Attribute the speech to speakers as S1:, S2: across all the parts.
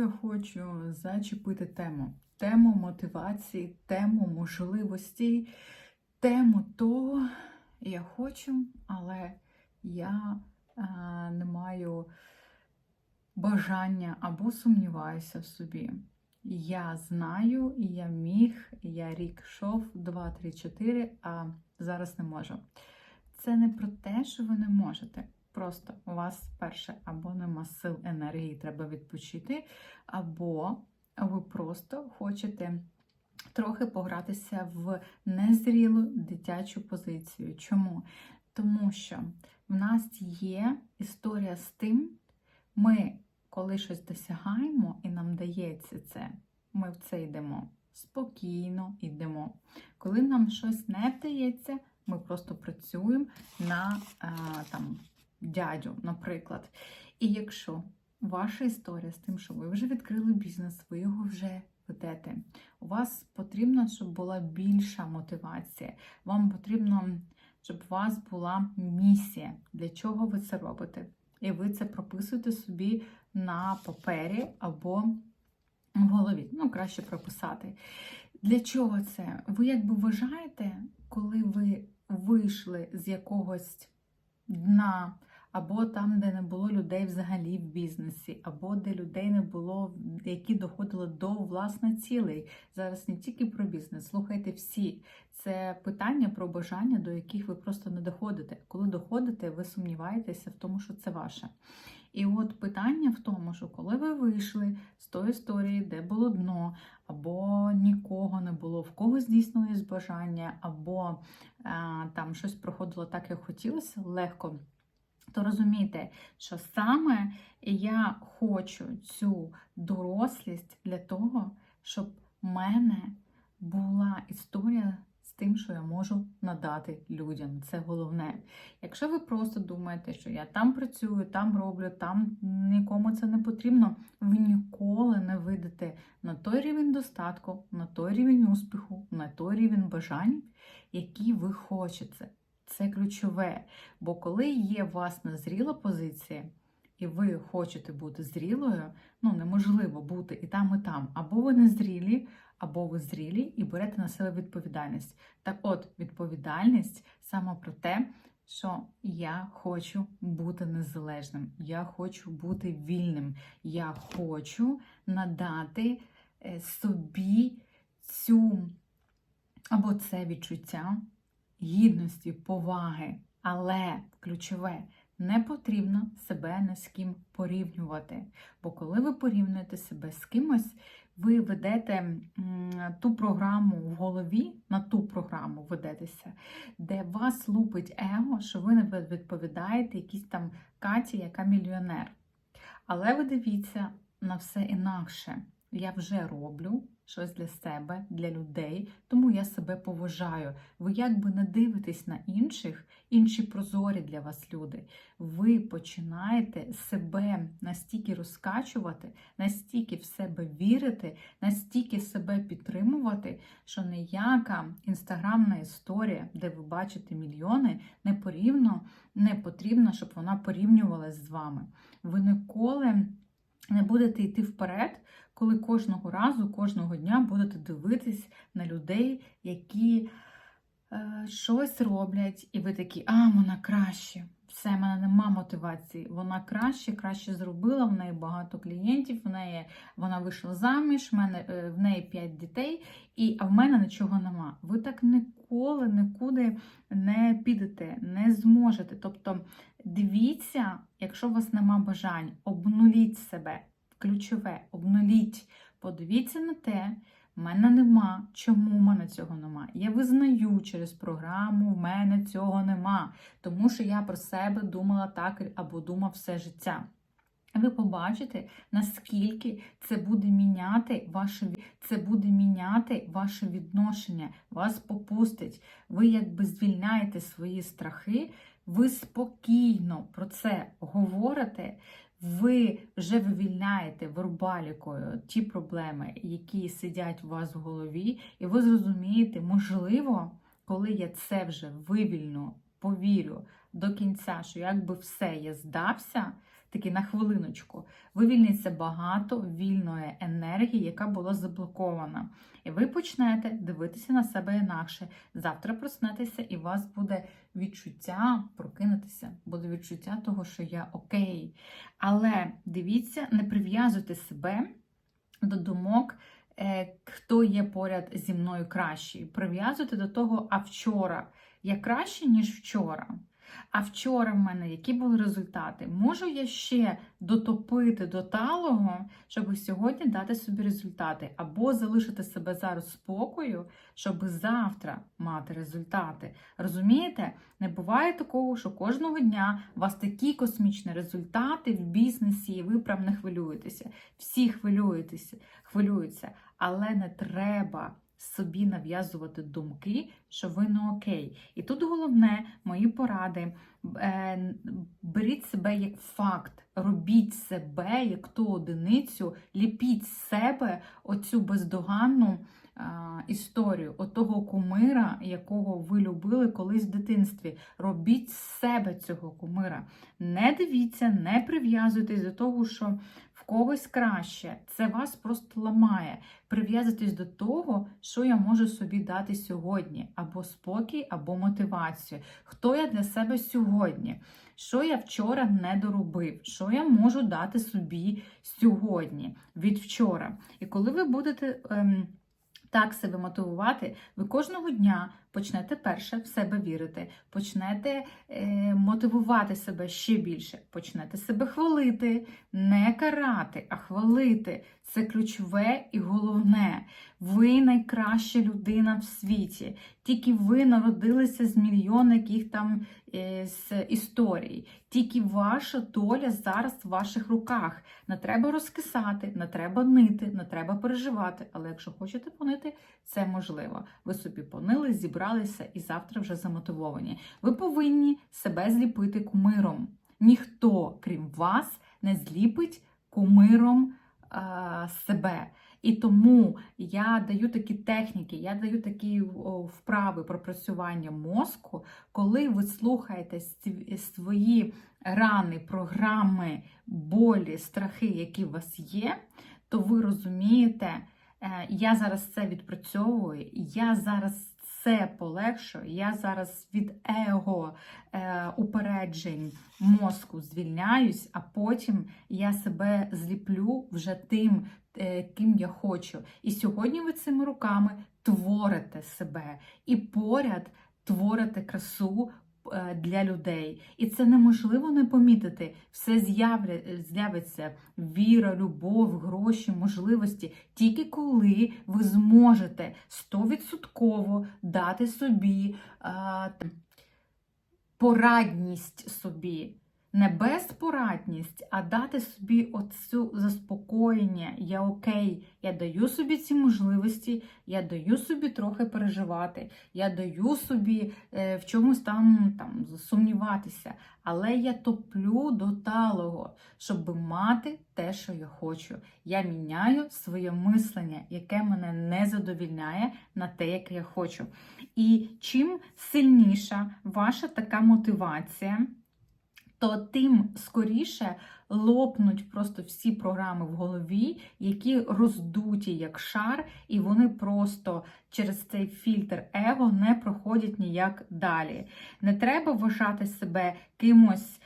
S1: я хочу зачепити тему. Тему мотивації, тему можливостей, тему того, я хочу, але я е, не маю бажання або сумніваюся в собі. Я знаю, я міг, я рік йшов, 2, 3, 4, а зараз не можу. Це не про те, що ви не можете. Просто у вас перше або нема сил енергії, треба відпочити, або ви просто хочете трохи погратися в незрілу дитячу позицію. Чому? Тому що в нас є історія з тим, ми, коли щось досягаємо і нам дається це, ми в це йдемо. Спокійно йдемо. Коли нам щось не вдається, ми просто працюємо на там, дядю, наприклад. І якщо ваша історія з тим, що ви вже відкрили бізнес, ви його вже ведете, у вас потрібно, щоб була більша мотивація. Вам потрібно, щоб у вас була місія, для чого ви це робите. І ви це прописуєте собі на папері або в голові. Ну, краще прописати. Для чого це? Ви якби вважаєте, коли ви вийшли з якогось дна, або там, де не було людей взагалі в бізнесі, або де людей не було, які доходили до власне цілей. Зараз не тільки про бізнес, слухайте всі. Це питання про бажання, до яких ви просто не доходите. Коли доходите, ви сумніваєтеся в тому, що це ваше. І от питання в тому, що коли ви вийшли з тої історії, де було дно, або нікого не було, в кого здійснилось бажання, або а, там щось проходило так, як хотілося, легко. То розумійте, що саме я хочу цю дорослість для того, щоб в мене була історія з тим, що я можу надати людям. Це головне. Якщо ви просто думаєте, що я там працюю, там роблю, там нікому це не потрібно, ви ніколи не вийдете на той рівень достатку, на той рівень успіху, на той рівень бажань, які ви хочете. Це ключове. Бо коли є у вас незріла позиція, і ви хочете бути зрілою, ну неможливо бути і там, і там. Або ви незрілі, або ви зрілі і берете на себе відповідальність. Так от, відповідальність саме про те, що я хочу бути незалежним, я хочу бути вільним, я хочу надати е, собі цю або це відчуття гідності, поваги, але ключове. Не потрібно себе ні з ким порівнювати. Бо коли ви порівнюєте себе з кимось, ви ведете ту програму в голові, на ту програму ведетеся, де вас лупить его, що ви не відповідаєте якійсь там Каті, яка мільйонер. Але ви дивіться на все інакше. Я вже роблю щось для себе, для людей, тому я себе поважаю. Ви якби не дивитесь на інших, інші прозорі для вас люди. Ви починаєте себе настільки розкачувати, настільки в себе вірити, настільки себе підтримувати, що ніяка інстаграмна історія, де ви бачите мільйони, не порівно не потрібно, щоб вона порівнювалася з вами. Ви ніколи не будете йти вперед, коли кожного разу, кожного дня будете дивитись на людей, які е, щось роблять, і ви такі, а, вона краще. Все, в мене нема мотивації. Вона краще, краще зробила, в неї багато клієнтів, в неї вона вийшла заміж, в, мене, е, в неї 5 дітей, і, а в мене нічого нема. Ви так ніколи нікуди не підете, не зможете. Тобто, дивіться, якщо у вас нема бажань, обнуліть себе. Ключове, обнуліть, подивіться на те, в мене нема. Чому в мене цього нема? Я визнаю через програму, в мене цього нема. Тому що я про себе думала так або думав все життя. Ви побачите, наскільки це буде міняти ваше це буде міняти ваше відношення, вас попустить. Ви якби звільняєте свої страхи, ви спокійно про це говорите. Ви вже вивільняєте вербалікою ті проблеми, які сидять у вас в голові, і ви зрозумієте, можливо, коли я це вже вивільну, повірю до кінця, що якби все я здався, такий на хвилиночку. Вивільниться багато вільної енергії, яка була заблокована. І ви почнете дивитися на себе інакше. Завтра проснетеся, і у вас буде відчуття прокинутися, буде відчуття того, що я окей. Але дивіться, не прив'язуйте себе до думок. е, Хто є поряд зі мною кращий. Прив'язуйте до того, а вчора я краще, ніж вчора. А вчора в мене які були результати? Можу я ще дотопити до талого, щоб сьогодні дати собі результати, або залишити себе зараз спокою, щоб завтра мати результати. Розумієте? Не буває такого, що кожного дня у вас такі космічні результати в бізнесі, і ви прям не хвилюєтеся. Всі хвилюєтеся, хвилюються, але не треба собі нав'язувати думки, що ви не окей. І тут головне мої поради. Е, Беріть себе як факт, робіть себе як ту одиницю, ліпіть з себе оцю бездоганну історію, отого кумира, якого ви любили колись в дитинстві. Робіть з себе цього кумира. Не дивіться, не прив'язуйтесь до того, що в когось краще. Це вас просто ламає. Прив'язуйтесь до того, що я можу собі дати сьогодні, або спокій, або мотивацію. Хто я для себе сьогодні? Що я вчора не доробив? Що я можу дати собі сьогодні від вчора? І коли ви будете. Ем, так себе мотивувати, ви кожного дня почнете перше в себе вірити, почнете е, мотивувати себе ще більше, почнете себе хвалити, не карати, а хвалити. Це ключове і головне. Ви найкраща людина в світі. Тільки ви народилися з мільйон яких там е, з історій. Тільки ваша доля зараз в ваших руках. Не треба розкисати, не треба нити, не треба переживати. Але якщо хочете понити, це можливо. Ви собі понили, зібралися і завтра вже замотивовані. Ви повинні себе зліпити кумиром. Ніхто, крім вас, не зліпить кумиром а, себе. І тому я даю такі техніки, я даю такі вправи пропрацювання мозку, коли ви слухаєте свої рани, програми, болі, страхи, які у вас є, то ви розумієте, е, я зараз це відпрацьовую, я зараз це полегшує. я зараз від его е, упереджень мозку звільняюсь, а потім я себе зліплю вже тим, е, ким я хочу. І сьогодні ви цими руками творите себе і поряд творите красу для людей. І це неможливо не помітити. Все з'явиться віра, любов, гроші, можливості, тільки коли ви зможете стовідсотково дати собі порадність собі. Не безпорадність, а дати собі оцю заспокоєння. Я окей, я даю собі ці можливості, я даю собі трохи переживати, я даю собі е, в чомусь там, там сумніватися. Але я топлю до талого, щоб мати те, що я хочу. Я міняю своє мислення, яке мене не задовільняє, на те, яке я хочу. І чим сильніша ваша така мотивація, то тим скоріше лопнуть просто всі програми в голові, які роздуті як шар, і вони просто через цей фільтр его не проходять ніяк далі. Не треба вважати себе кимось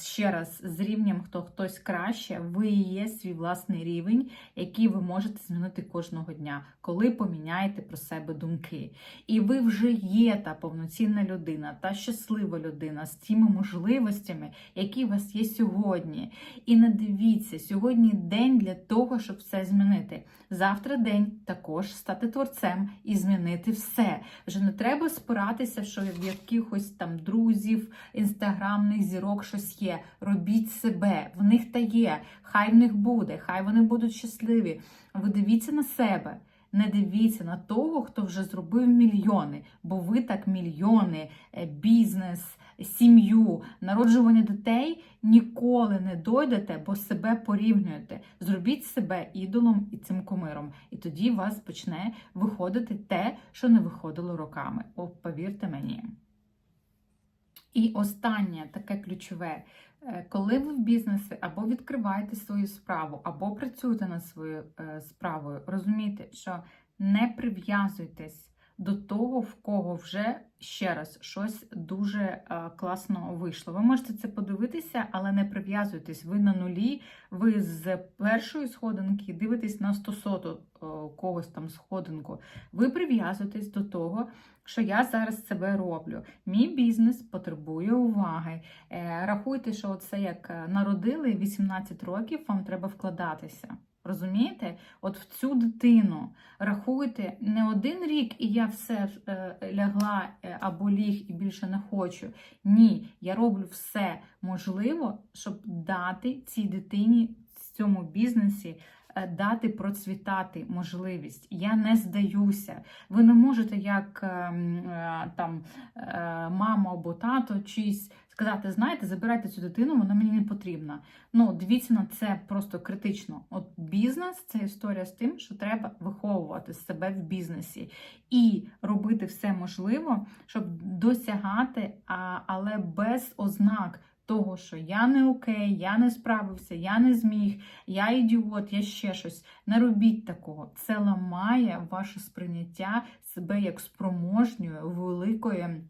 S1: ще раз з рівнем, хто хтось краще. Ви є свій власний рівень, який ви можете змінити кожного дня, коли поміняєте про себе думки. І ви вже є та повноцінна людина, та щаслива людина з тими можливостями, які у вас є сьогодні. І не дивіться, сьогодні день для того, щоб все змінити. Завтра день також стати творцем і змінити все. Вже не треба спиратися, що в якихось там друзів, інстаграмних зірок щось є. Робіть себе, в них та є. Хай в них буде, хай вони будуть щасливі. Ви дивіться на себе. Не дивіться на того, хто вже зробив мільйони, бо ви так мільйони, е, бізнес, сім'ю, народжування дітей ніколи не дойдете, бо себе порівнюєте. Зробіть себе ідолом і цим кумиром. І тоді у вас почне виходити те, що не виходило роками. О, повірте мені. І останнє таке ключове. Е, Коли ви в бізнесі або відкриваєте свою справу, або працюєте над своєю е, справою, розумійте, що не прив'язуйтесь до того, в кого вже ще раз щось дуже е, класно вийшло. Ви можете це подивитися, але не прив'язуйтесь. Ви на нулі, ви з першої сходинки дивитесь на 100 когось там сходинку. Ви прив'язуєтесь до того, що я зараз себе роблю. Мій бізнес потребує уваги. Е, Рахуйте, що це як е, народили 18 років, вам треба вкладатися. Розумієте? От в цю дитину рахуйте не один рік, і я все е, лягла е, або ліг і більше не хочу. Ні, я роблю все можливо, щоб дати цій дитині в цьому бізнесі. е, Дати процвітати можливість. Я не здаюся. Ви не можете, як е, м, е, там мама або тато, чийсь сказати, знаєте, забирайте цю дитину, вона мені не потрібна. Ну, дивіться на це просто критично. От бізнес це історія з тим, що треба виховувати себе в бізнесі і робити все можливо, щоб досягати, але без ознак. Того, що я не окей, я не справився, я не зміг, я ідіот, я ще щось. Не робіть такого. Це ламає ваше сприйняття себе як спроможньою, великою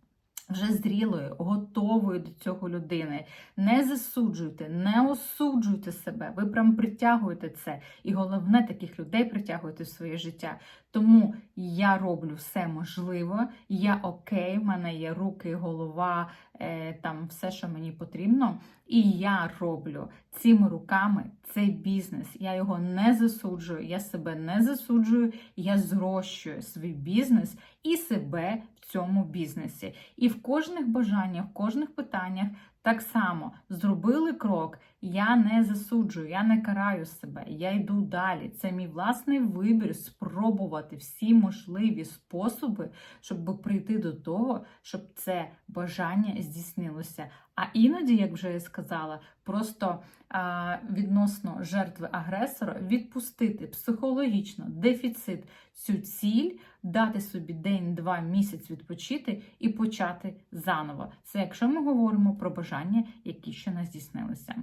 S1: вже зрілою, готовою до цього людини. Не засуджуйте, не осуджуйте себе. Ви прям притягуєте це. І головне, таких людей притягуєте в своє життя. Тому я роблю все можливе, я окей, в мене є руки, голова, е, там все, що мені потрібно. І я роблю цими руками цей бізнес. Я його не засуджую, я себе не засуджую, я зрощую свій бізнес і себе в цьому бізнесі. І в кожних бажаннях, в кожних питаннях так само зробили крок. Я не засуджую, я не караю себе, я йду далі. Це мій власний вибір спробувати всі можливі способи, щоб прийти до того, щоб це бажання здійснилося. А іноді, як вже я сказала, просто а, відносно жертви агресора відпустити психологічно дефіцит цю ціль, дати собі день-два місяць відпочити і почати заново. Це якщо ми говоримо про бажання, які ще не здійснилися.